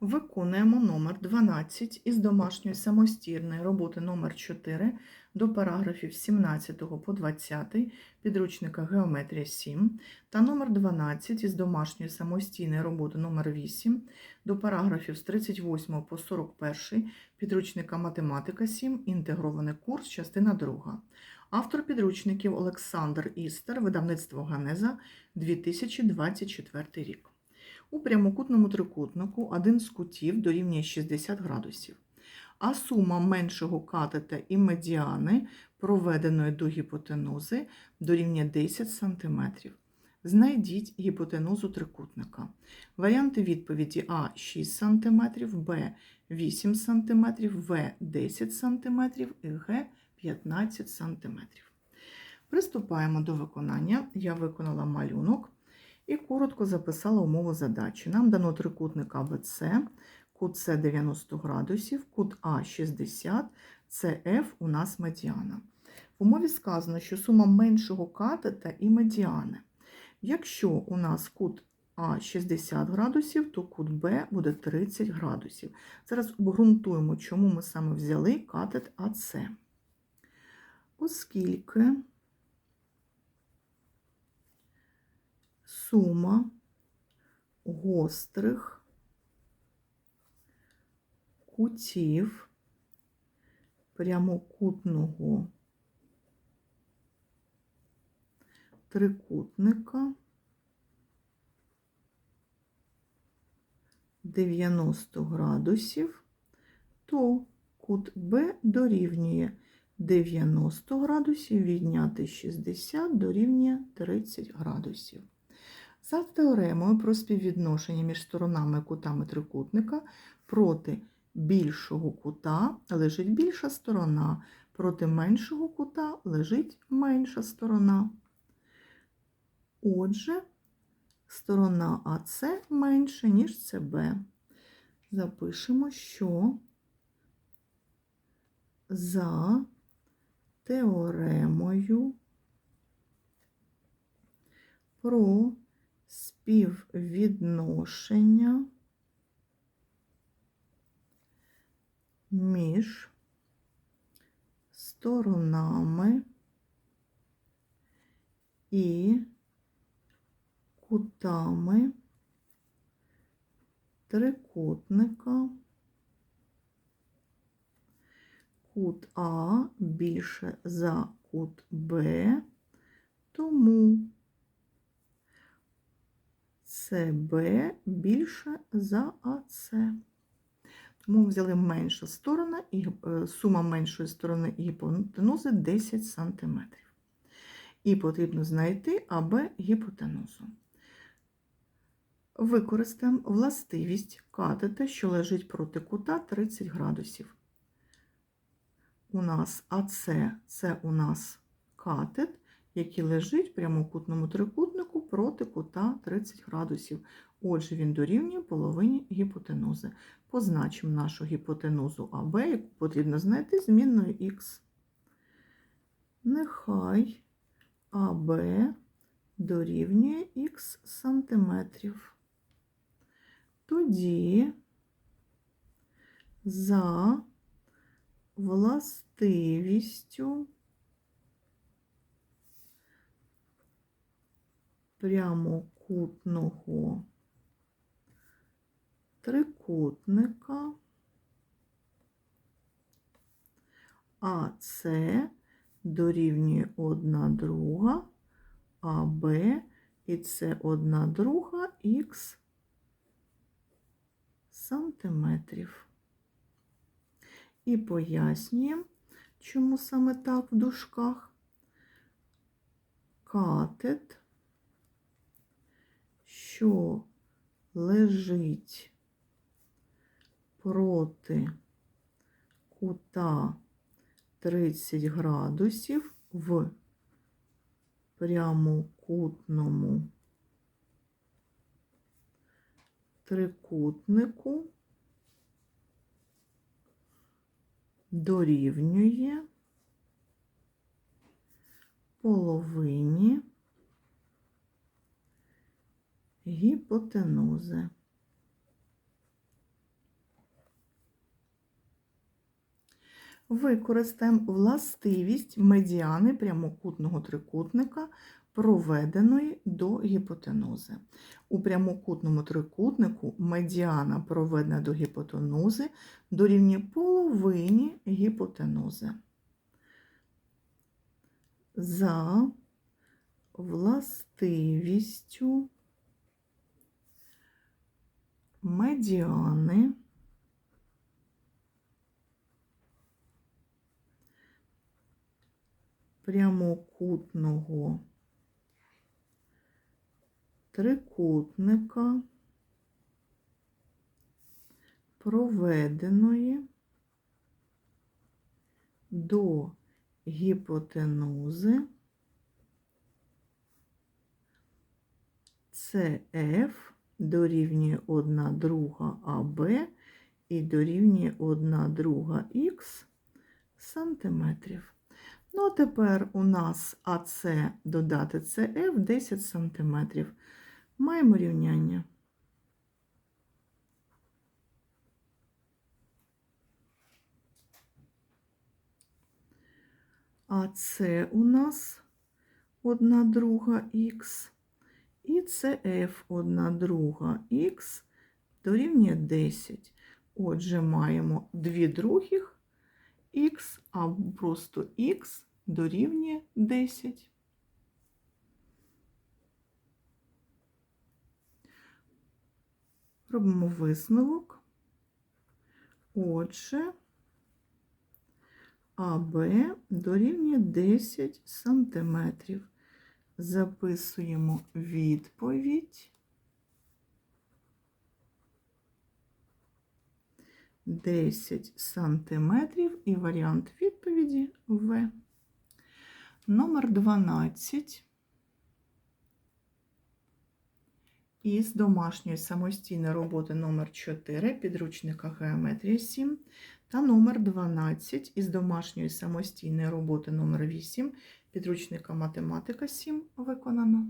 Виконуємо номер 12 із домашньої самостійної роботи номер 4 до параграфів 17 по 20 підручника Геометрія 7 та номер 12 із домашньої самостійної роботи номер 8 до параграфів з 38 по 41 підручника Математика 7 інтегрований курс, частина 2. Автор підручників Олександр Істер, видавництво Ганеза 2024 рік. У прямокутному трикутнику один з кутів дорівнює 60 градусів, а сума меншого катета і медіани, проведеної до гіпотенузи, дорівнює 10 см. Знайдіть гіпотенузу трикутника. Варіанти відповіді А 6 см, Б 8 см, В 10 см і Г 15 см. Приступаємо до виконання. Я виконала малюнок і коротко записала умову задачі. Нам дано трикутник АБЦ, кут С 90 градусів, кут А 60, CF у нас медіана. В умові сказано, що сума меншого катета і медіани. Якщо у нас кут А 60 градусів, то кут Б буде 30 градусів. Зараз обґрунтуємо, чому ми саме взяли катет АС. Оскільки сума гострих кутів прямокутного трикутника 90 градусів, то кут Б дорівнює 90 градусів відняти 60 дорівнює 30 градусів. За теоремою про співвідношення між сторонами кутами трикутника проти більшого кута лежить більша сторона, проти меншого кута лежить менша сторона. Отже, сторона АС менше, ніж СБ. Запишемо, що за теоремою про співвідношення між сторонами і кутами трикутника. Кут А більше за кут Б, тому СБ більше за АС. Тому ми взяли менша сторона і е, сума меншої сторони гіпотенузи 10 см. І потрібно знайти АБ гіпотенузу. Використаємо властивість катета, що лежить проти кута 30 градусів. У нас АС це у нас катет, який лежить в прямокутному трикутнику проти кута 30 градусів. Отже, він дорівнює половині гіпотенузи. Позначимо нашу гіпотенузу АБ, яку потрібно знайти змінною х. Нехай АБ дорівнює х сантиметрів. Тоді за властивістю прямокутного трикутника АС дорівнює 1 друга, АБ і це 1 друга х сантиметрів. І пояснюємо, чому саме так в дужках. Катет, що лежить проти кута 30 градусів в прямокутному трикутнику дорівнює половині гіпотенузи. Використаємо властивість медіани прямокутного трикутника, проведеної до гіпотенузи. У прямокутному трикутнику медіана, проведена до гіпотенузи, дорівнює половині гіпотенузи. За властивістю медіани. Прямокутного трикутника, проведеної до гіпотенузи CF дорівнює 1 друга АБ і дорівнює 1 друга Х сантиметрів. Ну, а тепер у нас АС додати СФ 10 сантиметрів. Маємо рівняння. А це у нас 1 друга х і CF 1 друга х дорівнює 10. Отже, маємо 2 других х, а просто х дорівнює 10. Робимо висновок. Отже, АБ дорівнює 10 сантиметрів. Записуємо відповідь. 10 сантиметрів і варіант відповіді В. Номер 12. Із домашньої самостійної роботи номер 4 підручника Геометрія 7 та номер 12 із домашньої самостійної роботи номер 8 підручника Математика 7 виконано.